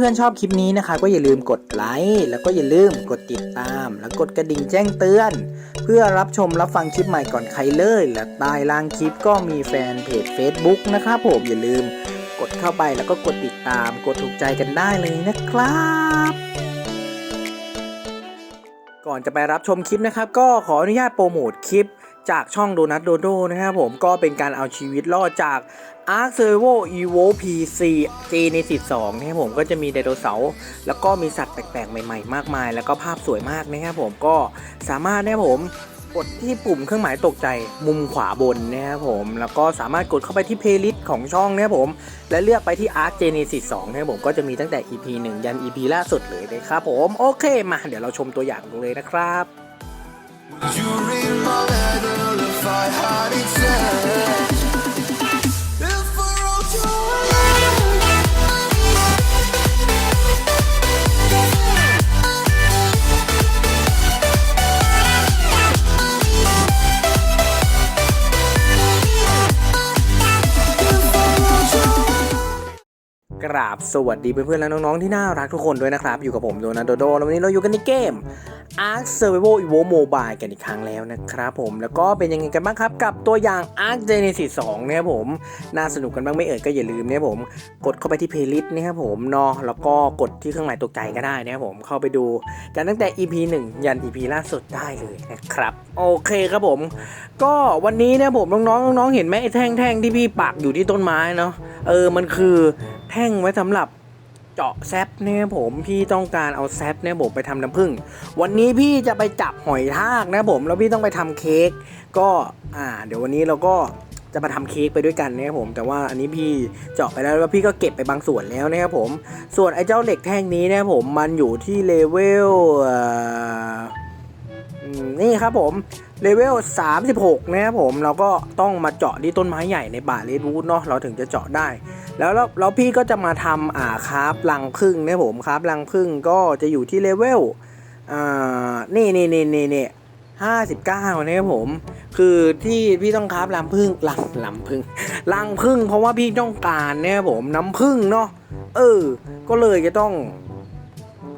เพื่อนๆชอบคลิปนี้นะคะ ก็อย่าลืมกดไลค์แล้วก็อย่าลืมกดติดตาม แล้วกดกระดิ่งแจ้งเตือน เพื่อรับชมรับฟังคลิปใหม่ก่อนใครเลย และใต้ล่างคลิปก็มีแฟนเพจ Facebook นะครับผมอย่าลืมกดเข้าไปแล้วก็กดติดตาม กดถูกใจกันได้เลยนะครับ ก่อนจะไปรับชมคลิปนะครับ ก็ขออนุญาตโปรโมทคลิป จากช่องโดนัทโดโดนะครับผมก็เป็นการเอาชีวิตรอดจาก Ark Servo Evo PC Genesis 2นะครับผมก็จะมีไดโนเสาร์แล้วก็มีสัตว์แปลกๆ ใหม่ๆ มากมาย แล้วก็ภาพสวยมากนะครับผมก็สามารถนะครับผมกดที่ปุ่มเครื่องหมายตกใจมุมขวาบนนะครับผม แล้วก็สามารถกดเข้าไปที่เพลย์ลิสต์ของช่องนะครับผม และเลือกไปที่ Ark Genesis 2นะครับผมก็จะมีตั้งแต่ EP 1 ยัน EP ล่าสุดเลยนะครับผม โอเคมา เดี๋ยวเราชมตัวอย่างกันเลยนะครับ You read my letter if I had it said กราบสวัสดีเพื่อนๆและน้องๆที่น่ารักทุกคนด้วยนะครับ อยู่กับผมโดนัทโดโดแล้ววันนี้เราอยู่กันในเกม Ark Survival Evo Mobile กันอีกครั้งแล้วนะครับผมแล้วก็เป็นยังไงกันบ้างครับ กับตัวอย่าง Ark Genesis 2นะครับผมน่าสนุกกันบ้างไม่เอ่ยก็อย่าลืมนะครับผมกดเข้าไปที่เพลย์ลิสต์นะครับผมเนาะแล้วก็กดที่เครื่องหมายตกใจก็ได้นะครับผมเข้าไปดูกันตั้งแต่ EP 1 ยัน EP ล่าสุดได้เลยนะครับโอเคครับผม ก็วันนี้เนี่ยผมน้องๆน้องๆเห็นไหมไอ้แท่งๆที่พี่ปักอยู่ที่ต้นไม้เนาะเออมันคือ แท่งไว้สำหรับเจาะแซปเนี่ยผมพี่ต้องการเอาแซปเนี่ยผมไปทำน้ำผึ้งวันนี้พี่จะไปจับหอยทากนะผมแล้วพี่ต้องไปทำเค้กก็อ่า เดี๋ยววันนี้เราก็จะมาทำเค้กไปด้วยกันนะครับผมแต่ว่าอันนี้พี่เจาะไปแล้วแล้วพี่ก็เก็บไปบางส่วนแล้วนะครับผม ส่วนไอ้เจ้าเหล็กแท่งนี้นะครับผมมันอยู่ที่เลเวลอ่ออืมนี่ครับผม เลเวล 36 นะครับผมเราก็ต้องมาเจาะที่ต้นไม้ใหญ่ในป่าเรดวูดเนาะเราถึงจะเจาะได้แล้วแล้วแล้วพี่ก็จะมาทำอ่าคราฟรังพึ่งนะผมคราฟรังพึ่งก็จะอยู่ที่เลเวลอ่านี่นี่นี่นี่นี่ห้าสิบเก้านะครับผม คือที่พี่ต้องคราฟรังพึ่งรังรังพึ่งรังพึ่งเพราะว่าพี่ต้องการนะครับผมน้ำพึ่งเนาะเออ ก็เลยจะต้อง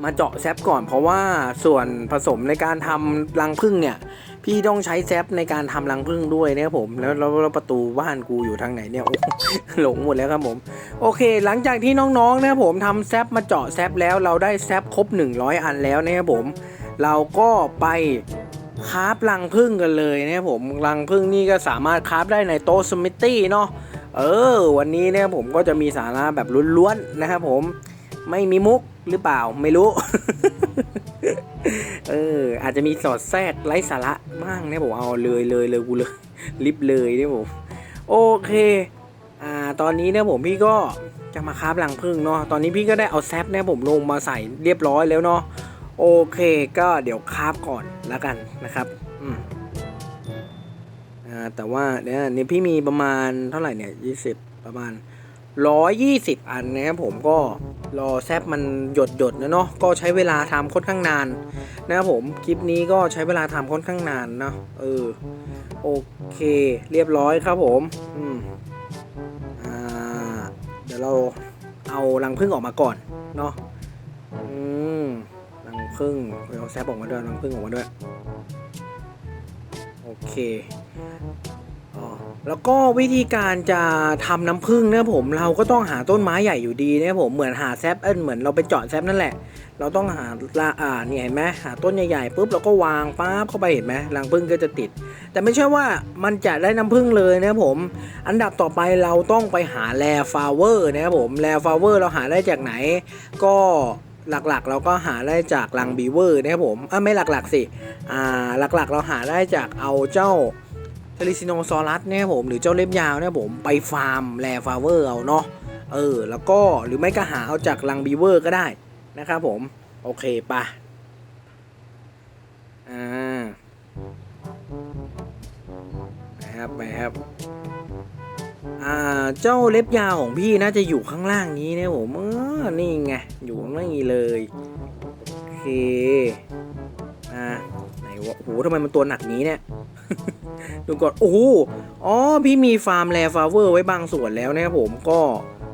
มาเจาะแซปก่อนเพราะว่าส่วนผสมในการทำรังผึ้งเนี่ย พี่ต้องใช้แซปในการทำรังผึ้งด้วยนะครับผมแล้วแล้วประตูบ้านกูอยู่ทางไหนเนี่ยหลงหมดแล้วครับผม โอเค หลังจากที่น้องๆนะครับผมทำแซปมาเจาะแซปแล้วเราได้แซปครบ 100 อันแล้วนะครับผม เราก็ไปคราฟรังผึ้งกันเลยนะครับผมรังผึ้งนี่ก็สามารถคราฟได้ในโต๊ะสมิธตี้เนาะเออ วันนี้เนี่ยผมก็จะมีสาระแบบล้วนๆนะครับผมไม่มีมุกหรือเปล่าไม่รู้ เออ อาจจะมีสอดแทรกไร้สาระบ้างเนี่ยผมเอาเลยเลยเลยกูเลยลิบเลยเนี่ยผมโอเคอ่าตอนนี้เนี่ยผมพี่ก็จะมาคาบรังพึ่งเนาะตอนนี้พี่ก็ได้เอาแซปเนี่ยผมลงมาใส่เรียบร้อยแล้วเนาะโอเคก็เดี๋ยวคาบก่อนแล้วกันนะครับอืมอ่าแต่ว่าเนี่ยนี่พี่มีประมาณเท่าไหร่เนี่ยยี่สิบประมาณ ร้อยยี่สิบอันนะครับผมก็รอแซปมันหยดหยดนะเนาะก็ใช้เวลาทำค่อนข้างนานนะครับผมคลิปนี้ก็ใช้เวลาทำค่อนข้างนานเนาะเออโอเค เรียบร้อยครับผมอืมอ่าเดี๋ยวเราเอารังผึ้งออกมาก่อนเนาะอืมรังผึ้งเอาแซปออกมาด้วยรังผึ้งออกมาด้วยโอเค แล้วก็วิธีการจะทำน้ำผึ้งเนี่ยผมเราก็ต้องหาต้นไม้ใหญ่อยู่ดีเนี่ยผมเหมือนหาแซปเอิ้นเหมือนเราไปเจาะแซปนั่นแหละ เราต้องหาละอ่าเนี่ยเห็นไหมหาต้นใหญ่ๆปุ๊บเราก็วางปั๊บเข้าไปเห็นไหมรังผึ้งก็จะติด แต่ไม่ใช่ว่ามันจะได้น้ำผึ้งเลยนะผม อันดับต่อไปเราต้องไปหาแลฟาเวอร์นะครับผมแลฟาเวอร์เราหาได้จากไหน ก็หลักๆ เราก็หาได้จากรังบีเวอร์นะครับผมอะไม่หลักๆสิอ่าหลักๆ เราหาได้จากเอาเจ้า เทลิซิโนซอรัสเนี่ยผมหรือเจ้าเล็บยาวเนี่ยผมไปฟาร์มแลฟาเวอร์เอาเนาะเออ แล้วก็หรือไม่ก็หาเอาจากลังบีเวอร์ก็ได้นะครับผม โอเคปะอ่านะครับไปครับอ่าเจ้าเล็บยาวของพี่น่าจะอยู่ข้างล่างนี้เนี่ยผมเออนี่ไงอยู่ข้างล่างนี้เลยโอเคอ่า วะโหทำไมมันตัวหนักนี้เนี่ย ดูก่อน โอ้โห อ๋อ พี่มีฟาร์มแลฟาเวอร์ไว้บางส่วนแล้วนะครับผม ก็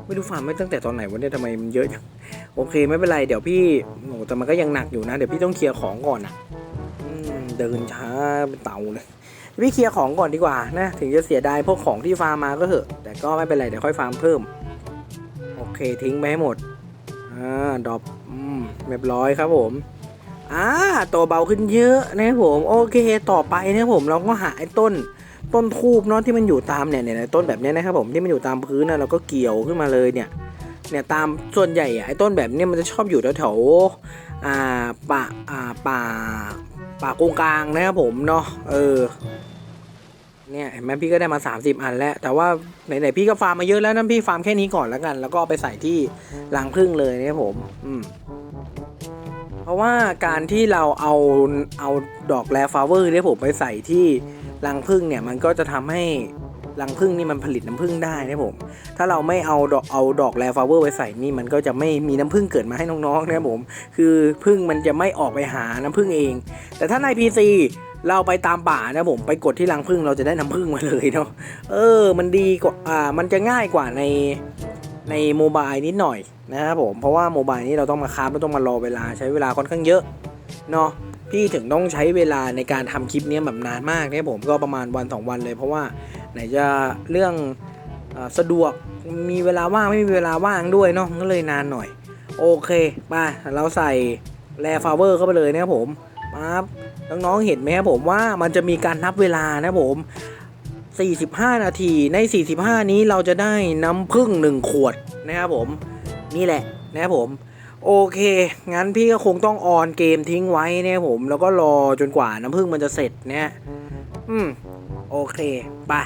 ไม่รู้ฟาร์มไม่ตั้งแต่ตอนไหนวะเนี่ยทำไมมันเยอะจัง โอเคไม่เป็นไร เดี๋ยวพี่โอ้แต่มันก็ยังหนักอยู่นะ เดี๋ยวพี่ต้องเคลียร์ของก่อนอะเดินช้าเป็นเต่าเลย พี่เคลียร์ของก่อนดีกว่านะ ถึงจะเสียดายพวกของที่ฟาร์มมาก็เถอะ แต่ก็ไม่เป็นไร เดี๋ยวค่อยฟาร์มเพิ่ม โอเคทิ้งไปให้หมด อ่า ดรอปอืมเรียบร้อยครับผม อ่าตัวเบาขึ้นเยอะนะผมโอเคต่อไปนะผมเราก็หาไอ้ต้นต้นทูบเนาะที่มันอยู่ตามเนี่ยเนี่ยต้นแบบนี้นะครับผมที่มันอยู่ตามพื้นนะเราก็เกี่ยวขึ้นมาเลยเนี่ยเนี่ยตามส่วนใหญ่ไอ้ต้นแบบนี้มันจะชอบอยู่แถวๆอ่าป่าอ่าป่าป่ากงกลางนะครับผมเนาะเออเนี่ยเห็นไหมพี่ก็ได้มา 30 อันแล้ว แต่ว่าไหนๆพี่ก็ฟาร์มมาเยอะแล้วนะพี่ฟาร์มแค่นี้ก่อนแล้วกัน แล้วก็ไปใส่ที่รังผึ้งเลยนะครับผม อืม เพราะว่าการที่เราเอาเอาดอกแลฟลาเวอร์เนี่ยผมไปใส่ที่รังผึ้งเนี่ยมันก็จะทำให้รังผึ้งนี่มันผลิตน้ำผึ้งได้นะผม ถ้าเราไม่เอาดอกเอาดอกแลฟลาเวอร์ไปใส่นี่มันก็จะไม่มีน้ำผึ้งเกิดมาให้น้องๆนะผม คือผึ้งมันจะไม่ออกไปหาน้ำผึ้งเอง แต่ถ้าใน PC เราไปตามป่านะผมไปกดที่รังผึ้งเราจะได้น้ำผึ้งมาเลยเนาะเออ มันดีกว่าอ่ามันจะง่ายกว่าใน ในโมบายนิดหน่อยนะครับผมเพราะว่าโมบายนี้เราต้องมาคราเราต้องมารอเวลาใช้เวลาค่อนข้างเยอะเนาะพี่ถึงต้องใช้เวลาในการทำคลิปนี้แบบนานมากเนี่ยผมก็ประมาณวันสองวันเลย เพราะว่าไหนจะเรื่องอสะดวกมีเวลาว่างไม่มีเวลาว่างด้วยเนาะก็เลยนานหน่อย โอเคมาเราใส่แรฟาเวอร์เข้าไปเลยนะครับผมปั๊บน้องๆเห็นไหมครับผมว่ามันจะมีการนับเวลานะครับผม 45 นาที ใน 45 นี้เราจะได้น้ำผึ้ง1 ขวดนะครับผม นี่แหละนะครับผม โอเค งั้นพี่ก็คงต้องออนเกมทิ้งไว้นะครับผม แล้วก็รอจนกว่าน้ำผึ้งมันจะเสร็จเนี่ยอืม โอเคป่ะ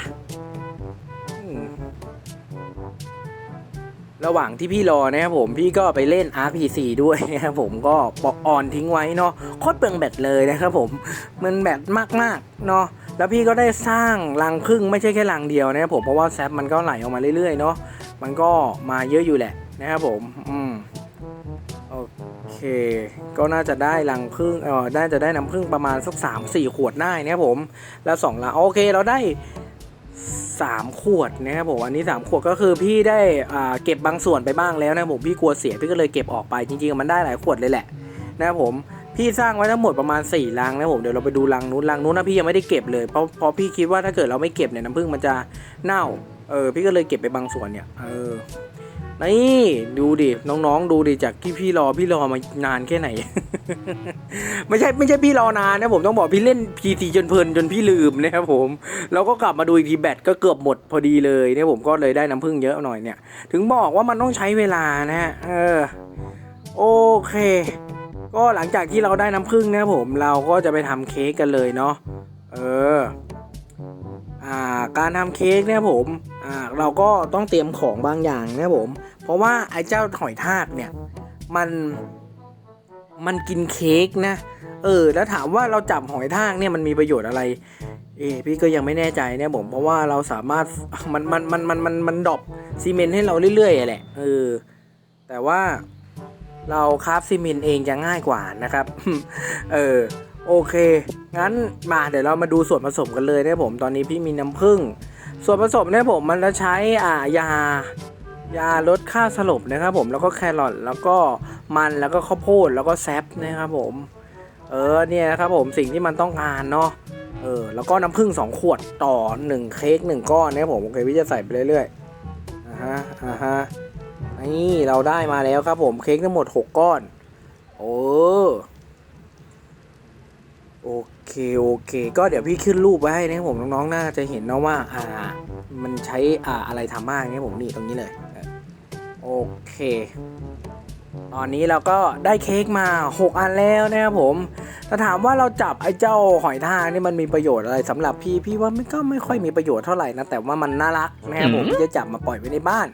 ระหว่างที่พี่รอนะครับผมพี่ก็ไปเล่น RPG ด้วยนะครับผมก็ปอกออนทิ้งไว้เนาะโคตรเปลืองแบตเลยนะครับผม มันแบตมากๆเนาะ แล้วพี่ก็ได้สร้างรังพึ่งไม่ใช่แค่รังเดียวนะครับผมเพราะว่าแซปมันก็ไหลออกมาเรื่อยๆเนาะมันก็มาเยอะอยู่แหละนะครับผมอืมโอเค ก็น่าจะได้รังพึ่งเออน่าจะได้น้ำพึ่งประมาณสักสามสี่ขวดได้นะครับผมแล้วสองลังโอเคเราได้สามขวดนะครับผมอันนี้สามขวดก็คือพี่ได้อ่าเก็บบางส่วนไปบ้างแล้วนะครับผมพี่กลัวเสียพี่ก็เลยเก็บออกไปจริงๆมันได้หลายขวดเลยแหละนะครับผม พี่สร้างไว้ทั้งหมดประมาณ4ลังนะผมเดี๋ยวเราไปดูลังนู้นลังนู้นนะพี่ยังไม่ได้เก็บเลยเพราะเพราะพี่คิดว่าถ้าเกิดเราไม่เก็บเนี่ยน้ำผึ้งมันจะเน่าเออพี่ก็เลยเก็บไปบางส่วนเนี่ยเออนี่ดูดิน้องๆ ดูดิจากที่พี่รอพี่รอมานานแค่ไหน ไม่ใช่ไม่ใช่พี่รอนานนะผมต้องบอกพี่เล่น PC จนเพลินจนพี่ลืมนะครับผมแล้วก็กลับมาดูอีกทีแบตก็เกือบหมดพอดีเลยเนี่ยผมก็เลยได้น้ำผึ้งเยอะหน่อยเนี่ย ถึงบอกว่ามันต้องใช้เวลานะฮะเออโอเค ก็หลังจากที่เราได้น้ำผึ้งนะผมเราก็จะไปทำเค้กกันเลยเนาะเอออ่าการทำเค้กเนี่ยผมอ่าเราก็ต้องเตรียมของบางอย่างนะผม เพราะว่าไอ้เจ้าหอยทากเนี่ยมันมันกินเค้กนะ เออ แล้วถามว่าเราจับหอยทากเนี่ยมันมีประโยชน์อะไร เออพี่ก็ยังไม่แน่ใจเนี่ยผม เพราะว่าเราสามารถมันมันมันมันมันมันดรอปซีเมนต์ให้เราเรื่อยๆแหละ เออ แต่ว่า เราคราฟซีเมนต์เองจะง่ายกว่านะครับ เออโอเค งั้นมาเดี๋ยวเรามาดูส่วนผสมกันเลยนะผมตอนนี้พี่มีน้ำผึ้งส่วนผสมเนี่ยผมมันจะใช้อ่ายายาลดค่าสลบนะครับผมแล้วก็แครอทแล้วก็มันแล้วก็ข้าวโพดแล้วก็แซปนะครับผมเออเนี่ยนะครับผมสิ่งที่มันต้องการเนาะเออแล้วก็น้ำผึ้งสองขวดต่อหนึ่งเค้กหนึ่งก้อนนะครับผมโอเคพี่จะใส่ไปเรื่อยๆอ่าฮะอ่าฮะ นี่เราได้มาแล้วครับผมเค้กทั้งหมด 6 ก้อน โอ้โอเคโอเค ก็เดี๋ยวพี่ขึ้นรูปไว้ให้นะครับผมน้องๆน่าจะเห็นนะว่า อ่า มันใช้อ่าอะไรทำบ้างนะครับผมนี่ตรงนี้เลยเออโอเค ตอนนี้เราก็ได้เค้กมา 6 อันแล้วนะครับผมแต่ถามว่าเราจับไอ้เจ้าหอยทากนี่มันมีประโยชน์อะไรสำหรับพี่พี่ว่ามันก็ไม่ค่อยมีประโยชน์เท่าไหร่นะแต่ว่ามันน่ารักนะครับผมอืมพี่จะจับมาปล่อยไว้ในบ้าน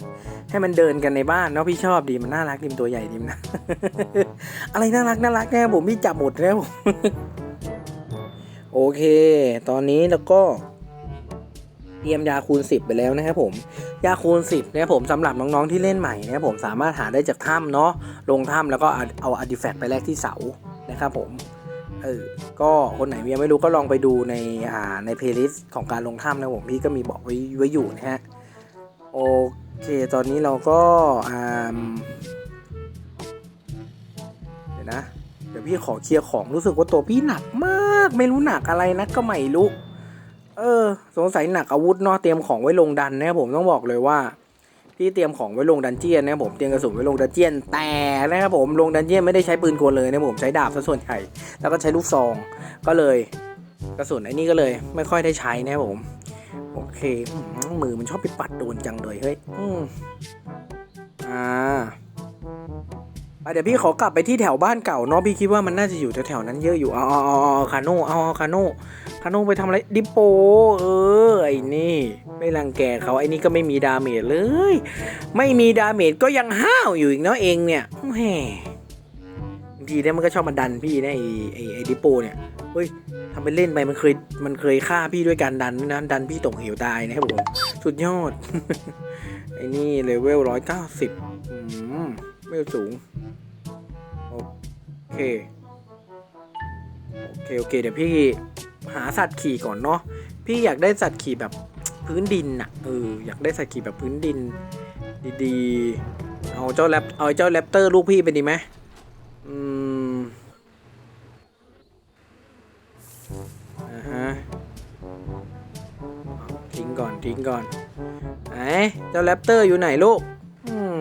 ให้มันเดินกันในบ้านเนาะพี่ชอบดีมันน่ารักดีมันตัวใหญ่ดีมนะ อะไรน่ารักน่ารักนะผมพี่จับหมดแล้ว โอเค ตอนนี้เราก็เตรียมยาคูณ 10 ไปแล้วนะครับผมยาคูณ 10นะครับผมสำหรับน้องๆที่เล่นใหม่นะครับผมสามารถหาได้จากถ้ำเนาะลงถ้ำแล้วก็เอาอาร์ติแฟกต์ไปแลกที่เสานะครับผมเออก็คนไหนยังไม่รู้ก็ลองไปดูในอ่าในเพลย์ลิสต์ของการลงถ้ำนะผมพี่ก็มีบอกไว้ไว้อยู่นะฮะโอ อเคตอนนี้เราก็เดี๋ยวนะ เดี๋ยวพี่ขอเคลียร์ของรู้สึกว่าตัวพี่หนักมาก ไม่รู้หนักอะไรนะก็ไม่รู้เออ สงสัยหนักอาวุธเนาะเตรียมของไว้ลงดันนะครับผมต้องบอกเลยว่าพี่เตรียมของไว้ลงดันเจียนนะครับผมเตรียมกระสุนไว้ลงดันเจียนแต่นะครับผมลงดันเจียนไม่ได้ใช้ปืนกลเลยนะผมใช้ดาบซะส่วนใหญ่แล้วก็ใช้ลูกซองก็เลย กระสุนไอ้นี่ก็เลย ไม่ค่อยได้ใช้นะครับผม โอเค มือมันชอบไปปัดโดนจังเลยเฮ้ยอืมอ่าไปเดี๋ยวพี่ขอกลับไปที่แถวบ้านเก่าเนาะพี่คิดว่ามันน่าจะอยู่แถวๆนั้นเยอะอยู่เอาเอาเอาเอคาโน่เอาเอาคาโน่คาโน่ไปทำอะไรดิโป เออไอ้นี่ ไม่รังแกเขาไอ้นี่ก็ไม่มีดาเมจเลย ไม่มีดาเมจก็ยังห้าวอยู่อีกเนาะเองเนี่ยแหมบางทีเนี่ยมันก็ชอบมาดันพี่นะไอ้ไอ้ดิโปเนี่ยเฮ้ย ทำไปเล่นไปมันเคยมันเคยฆ่าพี่ด้วยการดันด้นะดันพี่ตกเหวตายนะครับผมสุดยอด ไอ้นี่เลเวลร้อยเก้าสิบเลเวลสูง โอเค โอเค โอเค เดี๋ยวพี่หาสัตว์ขี่ก่อนเนาะพี่อยากได้สัตว์ขี่แบบพื้นดินอะเอออยากได้สัตว์ขี่แบบพื้นดิน ดีๆ เอาเจ้าแรปเอาเจ้าแรปเตอร์ลูกพี่ไปดีไหม นทิ้งก่อนไหนเจ้าแรปเตอร์อยู่ไหนลูกอืม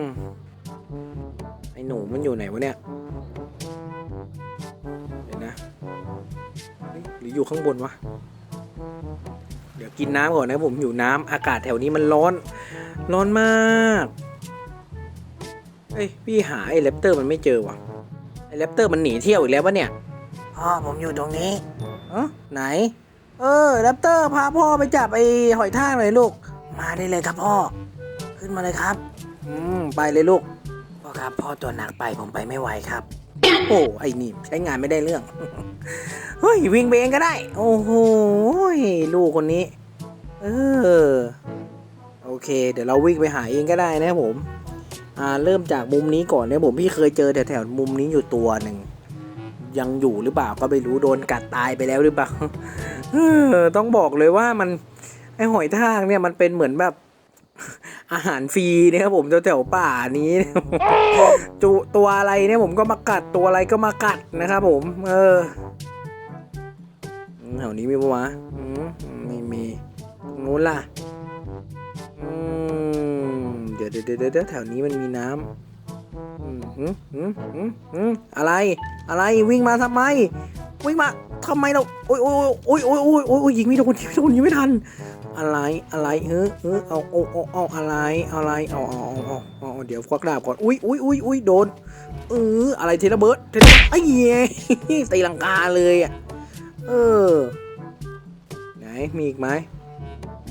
ไอหนูมันอยู่ไหนวะเนี่ยเดี๋ยวนะเฮ้ยหรืออยู่ข้างบนวะเดี๋ยวกินน้ำก่อนนะผมอยู่น้ำอากาศแถวนี้มันร้อน ร้อนมากเฮ้ยพี่หาไอ้แรปเตอร์มันไม่เจอว่ะไอ้แรปเตอร์มันหนีเที่ยวอีกแล้ววะเนี่ยพ่อผมอยู่ตรงนี้เออไหน เออแรปเตอร์พาพ่อไปจับไอ้หอยทากหน่อยลูก มาได้เลยครับพ่อ ขึ้นมาเลยครับ อืมไปเลยลูก พ่อครับพ่อตัวหนักไปผมไปไม่ไหวครับ โอ้ไอ้นี่ใช้งานไม่ได้เรื่อง เฮ้ยวิ่งไปเองก็ได้ โอ้โหลูกคนนี้ เออ โอเค เดี๋ยวเราวิ่งไปหาเองก็ได้นะครับผม อ่าเริ่มจากมุมนี้ก่อนนะผมพี่เคยเจอแถวๆมุมนี้อยู่ตัวหนึ่งยังอยู่หรือเปล่าก็ไม่รู้โดนกัดตายไปแล้วหรือเปล่า เออต้องบอกเลยว่ามันไอหอยทากเนี่ยมันเป็นเหมือนแบบอาหารฟรีนะครับผมแถวๆป่านี้จุตัวอะไรเนี่ยผมก็มากัดตัวอะไรก็มากัดนะครับผม เออแถวนี้มีปะวะอืมไม่มีตรงนู้นล่ะเดี๋ยวเดี๋ยวเดี๋ยวเดี๋ยวแถวนี้มันมีน้ำ อะไร อะไรวิ่งมาทำไม วิ่งมาทำไมเราโอ้ยโอ้ยโอ้ยโอ้ยโอ้ยโอ้ยโอ้ยยิงไม่โดนยิงไม่โดนยิงไม่ทัน อะไรอะไรเฮ้ยเฮ้ยเอาเอาเอาเอาอะไรอะไรเอาเอาเอาเอาเอาเอาเดี๋ยวควักดาบก่อนอุ้ยอุ้ยอุ้ยอุ้ยโดนเอออะไรเทเลเบิร์ดเทเลไอ้เหี้ยตีลังกาเลยอะเออไหนมีอีกไหม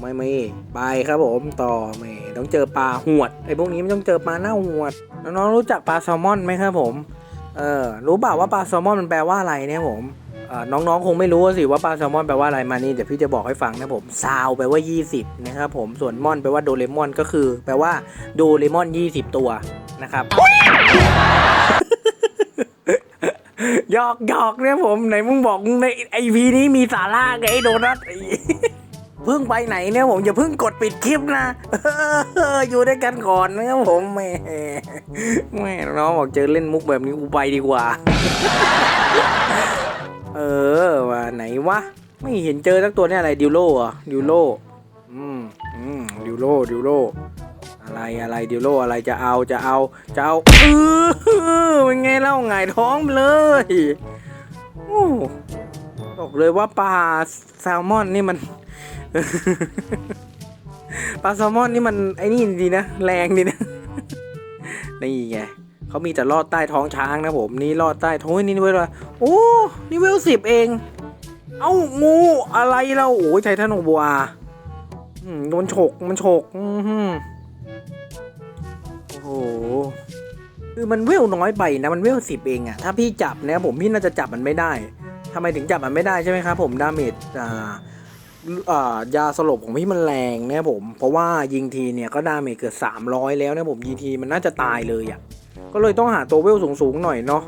ไม่ไม่ไปครับผมต่อไม่ต้องเจอปลาหวดไอ้พวกนี้ไม่ต้องเจอปลาหน้าหวดน้องๆรู้จักปลาแซลมอนไหมครับผมเออรู้เปล่าว่าปลาแซลมอนมันแปลว่าอะไรเนี่ยผมน้องๆ คงไม่รู้สิว่าปลาแซลมอนแปลว่าอะไรมานี่เดี๋ยวพี่จะบอกให้ฟังนะผมซาวแปลว่า 20 นะครับผมส่วนมอนแปลว่าโดเรมอนก็คือ แปลว่าโดเรมอน 20 ตัวนะครับหยอกหยอกเนี่ยผมไหนมึงบอกในไอพีนี้มีสาระไงไอ้โดนัท เพิ่งไปไหนเนี่ยผมอย่าเพิ่งกดปิดคลิปนะอยู่ด้วยกันก่อนนะครับผมแม่แม่น้องบอกเจอเล่นมุกแบบนี้กูไปดีกว่า เออว่าไหนวะไม่เห็นเจอสักตัวเนี่ยอะไรดิวโลอะดิวโลอืมอืมดิวโลดิวโลอะไรอะไรดิวโลอะไรจะเอาจะเอาจะเอาเออเป็นไงเล่าไงท้องไปเลยโอ้บอกเลยว่าปลาแซลมอนนี่มัน ปลาแซลมอนนี่มันไอ้นี่ดีนะ แรงดีนะ นี่ไงเขามีแต่ลอดใต้ท้องช้างนะผมนี่ลอดใต้ท้องนี่เวลาโอ้นี่เวลสิบเอง เอ้างูอะไรเราโอ้ยไททันโอบัวมโดนฉกมันฉกอือโอ้โหคือมันเวลน้อยไปนะมันเวลสิบเองอะถ้าพี่จับเนี่ยผมพี่น่าจะจับมันไม่ได้ทำไมถึงจับมันไม่ได้ใช่ไหมครับผมดาเมจอ่า ยาสลบของพี่มันแรงนี่ยผม เพราะว่ายิงทีเนี่ยก็ดาเมจเกือบสามร้อยแล้วนะผมยิงทีมันน่าจะตายเลยอะก็เลยต้องหาตัวเวลสูงๆหน่อยเนาะ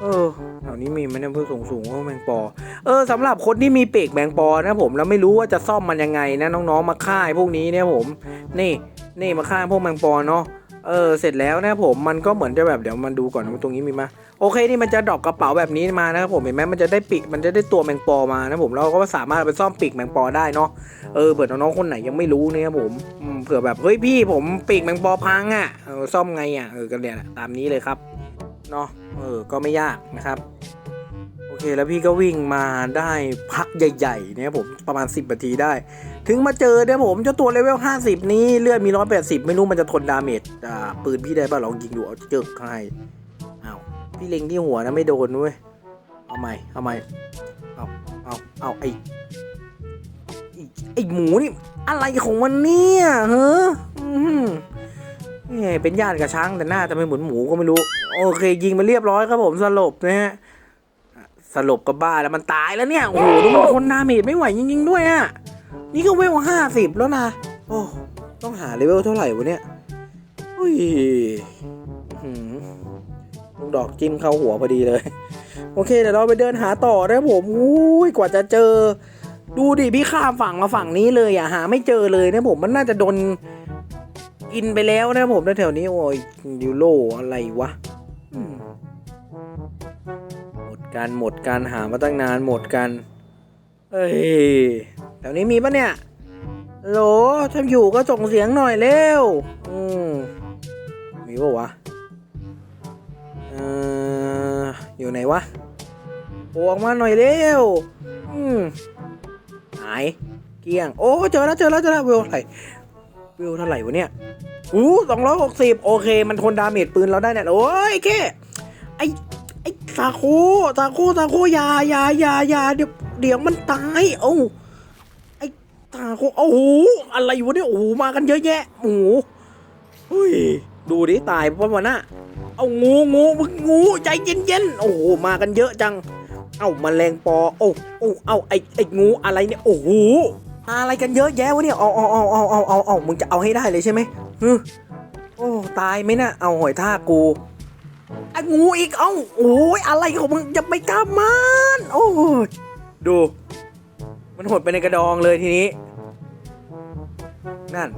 เออแถวนี้มีไหมเนี่ยเวลสูงๆว่าแมงปอ เออสำหรับคนที่มีเปกแมงปอนะผมแล้วไม่รู้ว่าจะซ่อมมันยังไงนะน้องๆมาค่ายพวกนี้เนี่ยผม นี่นี่มาฆ่าพวกแมงปอเนาะ เออเสร็จแล้วนะครับผมมันก็เหมือนจะแบบเดี๋ยวมันดูก่อนว่าตรงนี้มีไหมโอเคนี่มันจะดรอกกระเป๋าแบบนี้มานะครับผมเห็นไหมมันจะได้ปีกมันจะได้ตัวแมงปอมานะผมเราก็สามารถไปซ่อมปีกแมงปอได้เนาะเออเผื่อน้องๆคนไหนยังไม่รู้เนี่ยครับผมเผื่อแบบเฮ้ยพี่ผมปีกแมงปอพังอะเออซ่อมไงอะเออก็เนี่ยตามนี้เลยครับเนาะเออก็ไม่ยากนะครับโอเคแล้วพี่ก็วิ่งมาได้พักใหญ่ๆเนี่ยผมประมาณ 10นาทีได้ ถึงมาเจอเนี่ยผมเจ้าตัวเลเวล 50 นี้เลือดมี 180 ไม่รู้มันจะทนดาเมจอ่าปืนพี่ได้ป่ะลองยิงดูเอาเจอให้อ้าวพี่เล็งที่หัวนะไม่โดนเว้ยเอาใหม่เอาใหม่เอาเอาเอาไอไอ้หมูนี่อะไรของมันเนี่ยเฮ้อนี่เป็นญาติกับช้างแต่หน้าจะไม่เหมือนหมูก็ไม่รู้ โอเค ยิงมาเรียบร้อยครับผมสลบนะฮะสลบก็บ้าแล้วมันตายแล้วเนี่ย โอ้โหดูมันคนดาเมจไม่ไหวจริงๆด้วยอะ นี่ก็เวลห้าสิบแล้วนะ โอ้ ต้องหาเลเวลเท่าไหร่วะเนี่ยอุ้ยหือลูกดอกจิ้มเข้าหัวพอดีเลย โอเคเดี๋ยวเราไปเดินหาต่อนะผมอุ้ยกว่าจะเจอ ดูดิพี่ข้ามฝั่งมาฝั่งนี้เลยอะหาไม่เจอเลยนะผมมันน่าจะโดนกินไปแล้วนะผมแถวนี้โอ้ยดิวโลอะไรวะหมดกันหมดกันหามาตั้งนานหมดกัน เอ้ย แถวนี้มีปะเนี่ยโหลถ้าอยู่ก็ส่งเสียงหน่อยเร็ว อืมมีปะวะ เอ่อ อยู่ไหนวะโออกมาหน่อยเร็ว อืมหาย เกลี้ยง โอ้ เจอแล้วเจอแล้วเจอแล้วเวลเท่าไหร่เวลเท่าไหร่วะเนี่ยอู้สองร้อยหกสิบโอเค มันทนดาเมจปืนเราได้เนี่ย โอ้ยแค่ไอไอ้ซาโคซาโคซาโคยายายายาเดี๋ยวเดี๋ยวมันตาย เอ้า อ้ซาโอ้โหอะไรวะเนี่ยโอ้โหมากันเยอะแยะโอ้โหเฮ้ยดูดิตายเพราะวันน่ะเอางูงูมึงงูใจเย็นเย็นๆโอ้โหมากันเยอะจัง เอ้าแมลงปอโอ้โอ้เอาไอ้ไอ้งูอะไรเนี่ยโอ้โหอะไรกันเยอะแยะวะเนี่ยเอาเอาเอาเอาเอาเอาเอามึงจะเอาให้ได้เลยใช่ไหมฮึโอ้ตายไหมน่ะเอาหอยทากกูไอ้งูอีกเอ้าโอ้ยอะไรของมึงจะไปกล้ามันโอ้ดู มันหดไปในกระดองเลยทีนี้ นั่น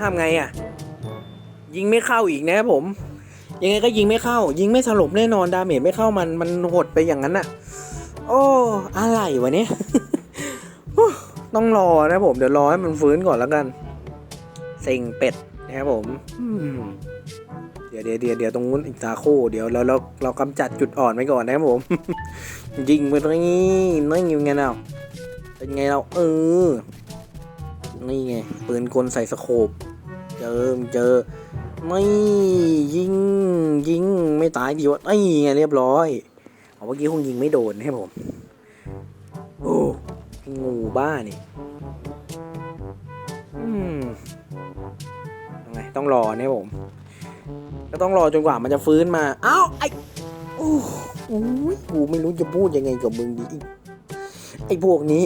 ทำไงอะ ยิงไม่เข้าอีกนะครับผม ยังไงก็ยิงไม่เข้า ยิงไม่สลบแน่นอนดาเมจไม่เข้ามันมันหดไปอย่างนั้นอะ โอ้อะไรวะเนี่ยต้องรอนะผมเดี๋ยวรอให้มันฟื้นก่อนแล้วกันเซ็งเป็ดนะครับผมอืมเดี๋ยวเดี๋ยวเดี๋ยวเดี๋ยวตรงนู้นอีกตาโคเดี๋ยวเราเราเรากำจัดจุดอ่อนไว้ก่อนนะครับผม ยิงไปตรงนี้นั่งอยู่ไงเรา เป็นไงเราเออ นี่ไง ปืนกลใส่สโคปเจอเจอ ไม่ยิงยิงไม่ตายดีวะไอ้ไงเรียบร้อยเอาเมื่อกี้คงยิงไม่โดนนะครับผม โอ้งูบ้านี่อืมยังไงต้องรอเนะครับผม ก็ต้องรอจนกว่ามันจะฟื้นมา เอ้าไอ้โอ้โหกูไม่รู้จะพูดยังไงกับมึงดีไอ้ ไอ้พวกนี้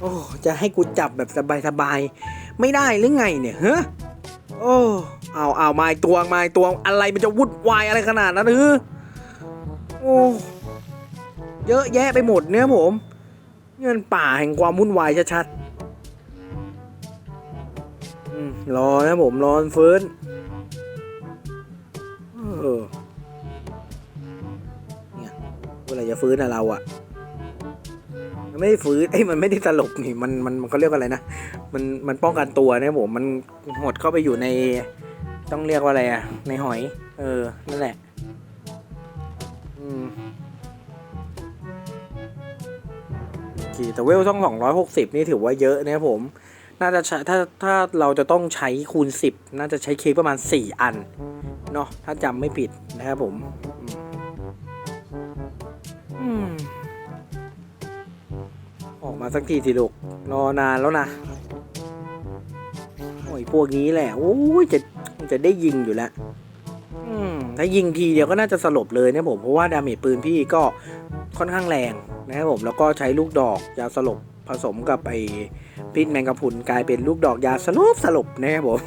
โอ้จะให้กูจับแบบสบายๆ ไม่ได้หรือไงเนี่ยฮะโอ้เอาเอาไม้ตวงไม้ตวงอะไรมันจะวุ่นวายอะไรขนาดนั้นเออโอ้เยอะแยะไปหมดเนี่ยผม เงินป่าแห่งความวุ่นวายชัดๆรอนะผมรอนฟื้นเออเนี่ยเมื่อไหรจะฟื้นอะเราอะ ไม่ได้ฟื้นเอ้มันไม่ได้สลบนี่มันมันมันเขาเรียกว่าอะไรนะมันมันป้องกันตัวนะผมมันหดเข้าไปอยู่ในต้องเรียกว่าอะไรอะในหอย เออนั่นแหละอืมโอเคแต่เวลต้องสองร้อยหกสิบนี่ถือว่าเยอะนะผม น่าจะใช้ถ้าถ้าเราจะต้องใช้คูณสิบน่าจะใช้เคประมาณสี่อันเนาะถ้าจำไม่ผิดนะครับผม อืม ออกมาสักทีสิลูก รอนานแล้วนะ โอ้ยพวกนี้แหละ โอ้ยจะจะได้ยิงอยู่แล้วอืมถ้ายิงทีเดียวก็น่าจะสลบเลยนะผม เพราะว่าดาเมจปืนพี่ก็ค่อนข้างแรงนะครับผม แล้วก็ใช้ลูกดอกยาสลบผสมกับไอ้พิษแมงกะพรุนกลายเป็นลูกดอกยาสลบสลบนะครับผม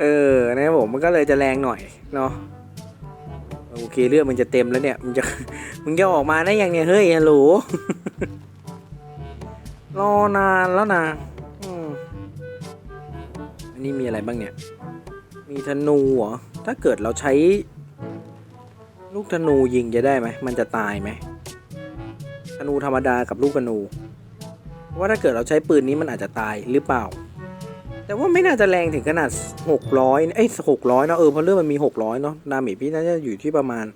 เออ นะครับผมมันก็เลยจะแรงหน่อยเนาะ เคเลือดมันจะเต็มแล้วเนี่ยมันจะมึงจะออกมาได้ยังเนี่ยเฮ้ยฮัลโหลรอนานแล้วนะอืมนนี้มีอะไรบ้างเนี่ย มีธนูเหรอ ถ้าเกิดเราใช้ ลูกธนูยิงจะได้ไหม มันจะตายไหม ธนูธรรมดากับลูกธนู ว่าถ้าเกิดเราใช้ปืนนี้มันอาจจะตายหรือเปล่า แต่ว่าไม่น่าจะแรงถึงขนาด 600 เอ้ย600 เนอะเออเพราะเรื่องมันมี 600 เนาะดาเมจพี่น่าจะอยู่ที่ประมาณ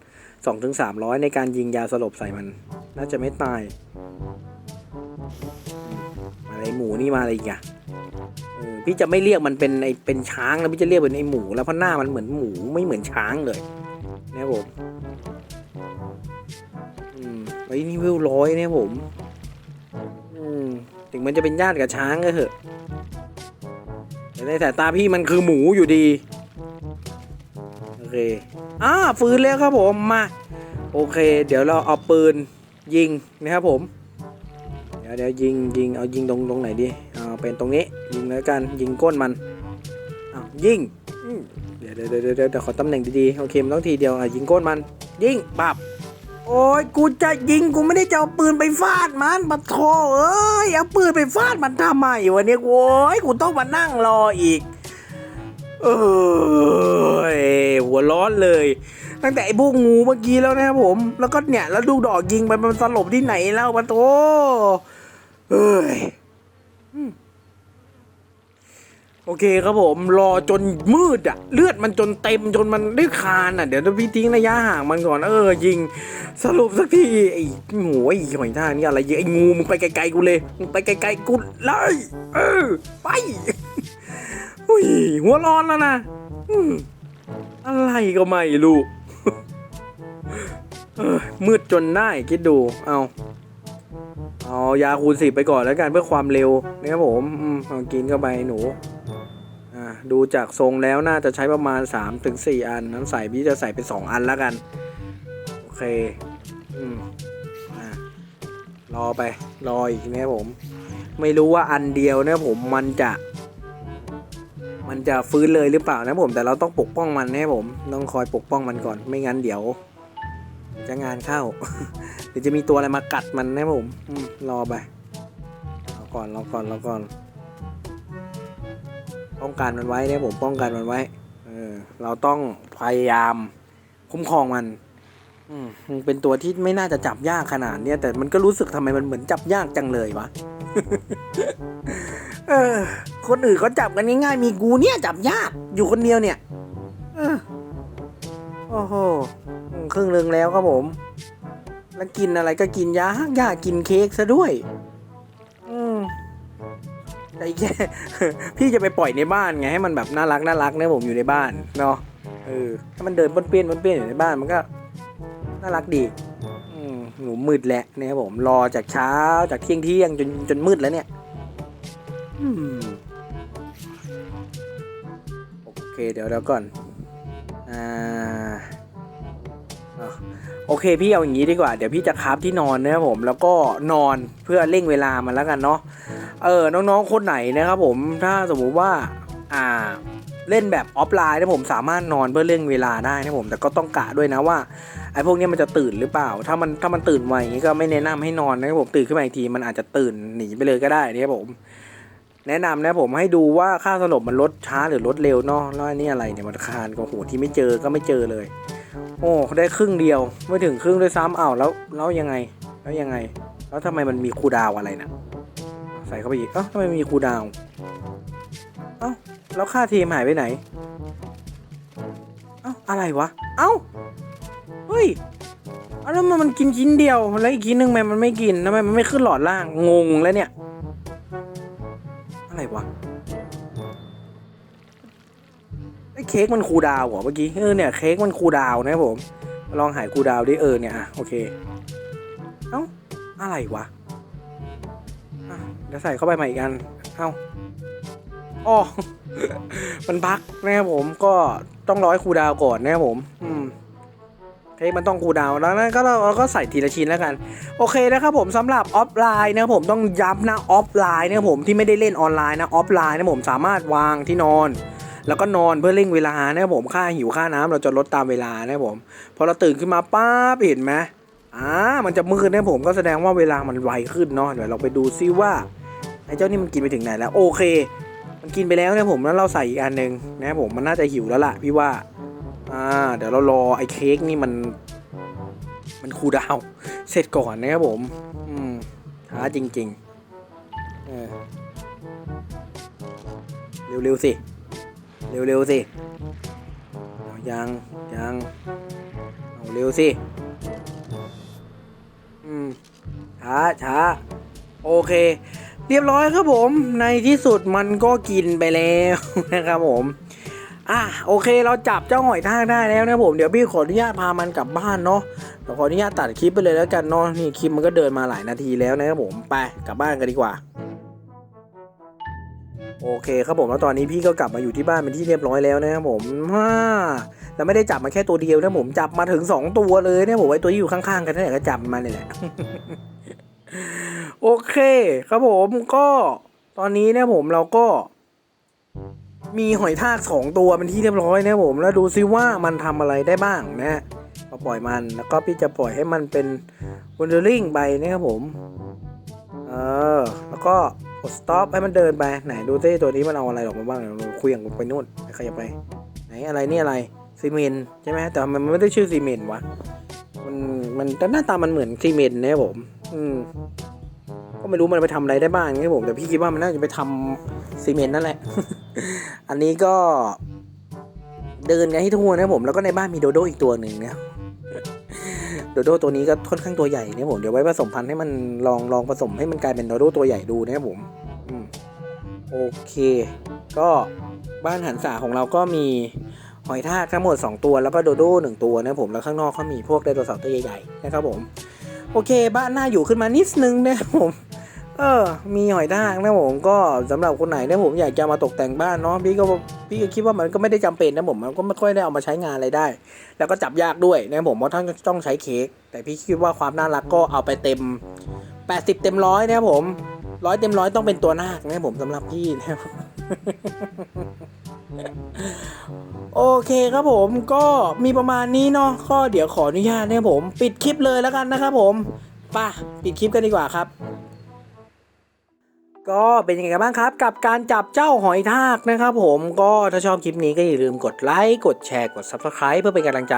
2-300 ในการยิงยาสลบใส่มัน น่าจะไม่ตาย อะไรหมูนี่มาอะไรอีกอะพี่จะไม่เรียกมันเป็นไอเป็นช้างแล้วพี่จะเรียกเป็นไอหมู แล้วเพราะหน้ามันเหมือนหมูไม่เหมือนช้างเลยนะผมอืมไอ้นี่วิวร้อยเนี่ยผม อืมถึงมันจะเป็นญาติกับช้างก็เถอะ ในสายตาพี่มันคือหมูอยู่ดี โอเคอ่าฟื้นแล้วครับผมมา โอเค เดี๋ยวเราเอาปืนยิงนะครับผม เดี๋ยวเดี๋ยวยิงยิงเอายิงตรงตรงไหนดีเอาเป็นตรงนี้ยิงแล้วกันยิงก้นมันเอายิงเดี๋ยวเดี๋ยวเดี๋ยวเดี๋ยวเดี๋ยวขอตำแหน่งดีๆโอเคมันต้องทีเดียวอะยิงก้นมัน ยิงปับ โอ้ยกูจะยิงกูไม่ได้จะเอาปืนไปฟาดมันปะโถเอ้ยเอาปืนไปฟาดมันทำไมวะเนี่ยโว้ยกูต้องมานั่งรออีกเอยหัวร้อนเลย ตั้งแต่ไอ้พวกงูเมื่อกี้แล้วนะครับผม แล้วก็เนี่ยแล้วดูดอกยิงไปมันสลบที่ไหนแล้วปะโถเอ้ย โอเคครับผมรอจนมืดอะเลือดมันจนเต็มจนมันได้คานอะเดี๋ยวพี่ทิ้งระยะห่างมันก่อนเออยิงสรุปสักทีไอ้โง่ไอ้หอยท่านี่อะไรเยอะไอ้งูมึงไปไกลๆกูเลยมึงไปไกลๆกูเลยเออไปอุ้ยหัวร้อนแล้วนะอะไรก็ไม่รู้เอ้ยมืดจนได้คิดดูเอา เอายาคูณสิบไปก่อนแล้วกันเพื่อความเร็วนะครับผมอืมเอากินเข้าไปหนูอ่าดูจากทรงแล้วน่าจะใช้ประมาณ 3-4ถึง4อัน น้ำใส่พี่จะใส่เป็น 2 อันแล้วกัน โอเคอืมอ่ารอไป รออีกนะครับผม ไม่รู้ว่าอันเดียวนะผมมันจะ มันจะฟื้นเลยหรือเปล่านะผม แต่เราต้องปกป้องมันนะผม ต้องคอยปกป้องมันก่อน ไม่งั้นเดี๋ยว จะงานเข้า เดี๋ยวจะมีตัวอะไรมากัดมันนะผมรอไปรอก่อนรอก่อนรอก่อน ป้องกันมันไว้นะผมป้องกันมันไว้ เออ เราต้องพยายาม คุ้มครองมันอืมมันเป็นตัวที่ไม่น่าจะจับยากขนาดเนี้ยแต่มันก็รู้สึกทำไมมันเหมือนจับยากจังเลยวะเออ คนอื่นเขาจับกันง่ายๆมีกูเนี่ยจับยากอยู่คนเดียวเนี่ย เออ โอ้โหครึ่งหนึ่งแล้วครับผม แล้วกินอะไรก็กินยากยากกินเค้กซะด้วย อืมแต่อีกแค่พี่จะไปปล่อยในบ้านไงให้มันแบบน่ารักน่ารักนะผมอยู่ในบ้านเนาะเออถ้ามันเดินป้นเปี้ยนป้นเปี้ยนอยู่ในบ้านมันก็น่ารักดีอืมหนูมืดแหละนะครับผมรอจากเช้าจากเที่ยงเที่ยงจนจนมืดแล้วเนี่ยอืมโอเคเดี๋ยวเดี๋ยวก่อน อ่าโอเคพี่เอาอย่างนี้ดีกว่า เดี๋ยวพี่จะคราฟที่นอนนะครับผมแล้วก็นอนเพื่อเร่งเวลามันแล้วกันเนาะเออน้องๆคนไหนนะครับผมถ้าสมมุติว่าอ่าเล่นแบบออฟไลน์นะผมสามารถนอนเพื่อเร่งเวลาได้นะผมแต่ก็ต้องกะด้วยนะว่าไอ้พวกนี้มันจะตื่นหรือเปล่า ถ้ามันถ้ามันตื่นไวอย่างนี้ก็ไม่แนะนำให้นอนนะครับผมตื่นขึ้นมาอีกทีมันอาจจะตื่นหนีไปเลยก็ได้นะครับผม แนะนำนะผมให้ดูว่าค่าสลบมันลดช้าหรือลดเร็วเนาะแล้วอันนี้อะไรเนี่ยมันคานก็โหที่ไม่เจอก็ไม่เจอเลย โอ้ได้ครึ่งเดียวไม่ถึงครึ่งด้วยซ้ำอ้าวแล้วแล้วยังไงแล้วยังไง แล้วทำไมมันมีคูดาวอะไรนะใส่เข้าไปอีกเอ้าทำไมมีคูดาวเอ้าแล้วค่าทีมหายไปไหนเอ้าอะไรวะเอ้าเฮ้ยแล้วมันมันกินชิ้นเดียวแล้วอีกชิ้นหนึ่งทำไมมันไม่กินทำไมมันไม่ขึ้นหลอดล่างงงแล้วเนี่ย อะไรวะไอ้เค้กมันคูดาวเหรอเมื่อกี้เออเนี่ยเค้กมันคูดาวนะผม ลองหายคูดาวดิเออเนี่ยอะโอเคเอ้าอะไรวะอะเดี๋ยวใส่เข้าไปใหม่อีกอันเอ้าอ๋อมันบั๊กนะครับผมก็ต้องร้อยคูดาวก่อนนะครับผม อืม เค้มันต้องคูดาวแล้วนั้นก็เราก็ใส่ทีละชิ้นแล้วกัน โอเคนะครับผมสำหรับออฟไลน์นะผมต้องย้ำนะออฟไลน์นะผมที่ไม่ได้เล่นออนไลน์นะออฟไลน์นะผมสามารถวางที่นอน แล้วก็นอนเพื่อเร่งเวลานะครับผมค่าหิวค่าน้ำเราจะลดตามเวลานะครับผมพอเราตื่นขึ้นมาปั๊บเห็นไหมอ่ามันจะมืดนะผมก็แสดงว่าเวลามันไวขึ้นเนาะเดี๋ยวเราไปดูซิว่าไอ้เจ้านี่มันกินไปถึงไหนแล้วโอเค มันกินไปแล้วเนี่ยผมแล้วเราใส่อีกอันหนึ่งนะผมมันน่าจะหิวแล้วล่ะพี่ว่า อ่าเดี๋ยวเรารอไอ้เค้กนี่มัน มันคูดาวเสร็จก่อนนะครับผม อืมช้าจริงๆเออเร็วๆสิ เร็วๆสิเอายังยังเอาเร็วสิ อืมช้าช้าโอเค เรียบร้อยครับผม ในที่สุดมันก็กินไปแล้วนะครับผม อะโอเคเราจับเจ้าหอยทากได้แล้วนะผมเดี๋ยวพี่ขออนุญาตพามันกลับบ้านเนาะเราขออนุญาตตัดคลิปไปเลยแล้วกันเนาะนี่คลิปมันก็เดินมาหลายนาทีแล้วนะครับผมไปกลับบ้านกันดีกว่า โอเคครับผมแล้วตอนนี้พี่ก็กลับมาอยู่ที่บ้านเป็นที่เรียบร้อยแล้วนะครับผมฮ่าแล้วไม่ได้จับมาแค่ตัวเดียวนะผมจับมาถึง 2 ตัวเลยเนี่ยผมไอ้ตัวที่อยู่ข้างๆกันนั่นแหละก็จับมันมาเนี่ยแหละโอเค ครับผมก็ตอนนี้เนี่ยผมเราก็ มีหอยทากสองตัวเป็นที่เรียบร้อยนะผมแล้วดูซิว่ามันทำอะไรได้บ้างนะก็ปล่อยมันแล้วก็พี่จะปล่อยให้มันเป็นวันเดอร์ลิงไปนะครับผมเออแล้วก็กดสต็อปให้มันเดินไปไหนดูซิตัวนี้มันเอาอะไรออกมาบ้างเดี๋ยวเราคุยอย่างไปนู่นไปขยับไป ไหนอะไรนี่อะไรซีเมนใช่ไหมแต่มันไม่ได้ชื่อซีเมนวะมันมันแต่หน้าตามันเหมือนซีเมนนะครับผม อืมก็ไม่รู้มันไปทำอะไรได้บ้างนะครับผมแต่พี่คิดว่ามันน่าจะไปทำซีเมนต์นั่นแหละ อันนี้ก็เดินกันให้ทั่วนะผมแล้วก็ในบ้านมีโดโดอีกตัวหนึ่งนะโดโดตัวนี้ก็ค่อนข้างตัวใหญ่นะผมเดี๋ยวไว้ผสมพันธุ์ให้มันลองลองผสมให้มันกลายเป็นโดโดตัวใหญ่ดูนะผมโอเค ก็บ้านหันษาของเราก็มีหอยทากทั้งหมด 2 ตัวแล้วก็โดโดหนึ่งตัวนะผมแล้วข้างนอกเขามีพวกไดโนเสาร์ตัวใหญ่ๆนะครับผม โอเค บ้านน่าอยู่ขึ้นมานิดนึงนะผม เออ มีหอยทากนะผมก็สำหรับคนไหนนะผมอยากจะมาตกแต่งบ้านเนาะพี่ก็พี่ก็คิดว่ามันก็ไม่ได้จำเป็นนะผมมันก็ไม่ค่อยได้เอามาใช้งานอะไรได้ แล้วก็จับยากด้วยนะผมเพราะท่านต้องใช้เค้กแต่พี่คิดว่าความน่ารักก็เอาไปเต็ม 80 เต็มร้อยนะผมร้อยเต็มร้อยต้องเป็นตัวนาคนะผมสำหรับพี่นะครับโอเคครับผมก็มีประมาณนี้เนาะก็เดี๋ยวขออนุญาตนะผม ปิดคลิปเลยแล้วกันนะครับผมป่ะปิดคลิปกันดีกว่าครับ ก็เป็นยังไงกันบ้างครับ กับการจับเจ้าหอยทากนะครับผมก็ถ้าชอบคลิปนี้ก็อย่าลืมกดไลค์กดแชร์กด Subscribe เพื่อเป็นกำลังใจ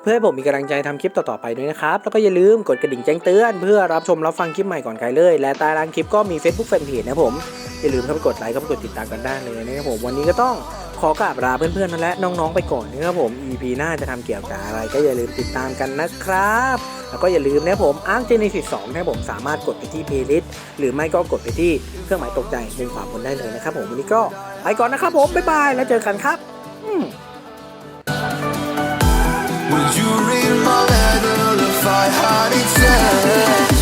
เพื่อให้ผมมีกำลังใจทำคลิปต่อๆไปด้วยนะครับ แล้วก็อย่าลืมกดกระดิ่งแจ้งเตือน เพื่อรับชมรับฟังคลิปใหม่ก่อนใครเลย และใต้ล่างคลิปก็มี Facebook Fanpage นะผมอย่าลืมเข้าไปกดไลค์เข้าไปกดติดตามกันได้เลยนะครับผมวันนี้ก็ต้อง ขอกราบลาเพื่อนๆและน้องๆไปก่อนนะครับผม EP หน้าจะทำเกี่ยวกับอะไรก็อย่าลืมติดตามกันนะครับ แล้วก็อย่าลืมนะผมอ้าร์คเจเนซิสสองนะผมสามารถกดไปที่เพลย์ลิสต์หรือไม่ก็กดไปที่เครื่องหมายตกใจเป็นขวาบนได้เลยนะครับผมวันนี้ก็ไปก่อนนะครับผมบ๊ายบายแล้วเจอกันครับ Would you read my letter if I had it said?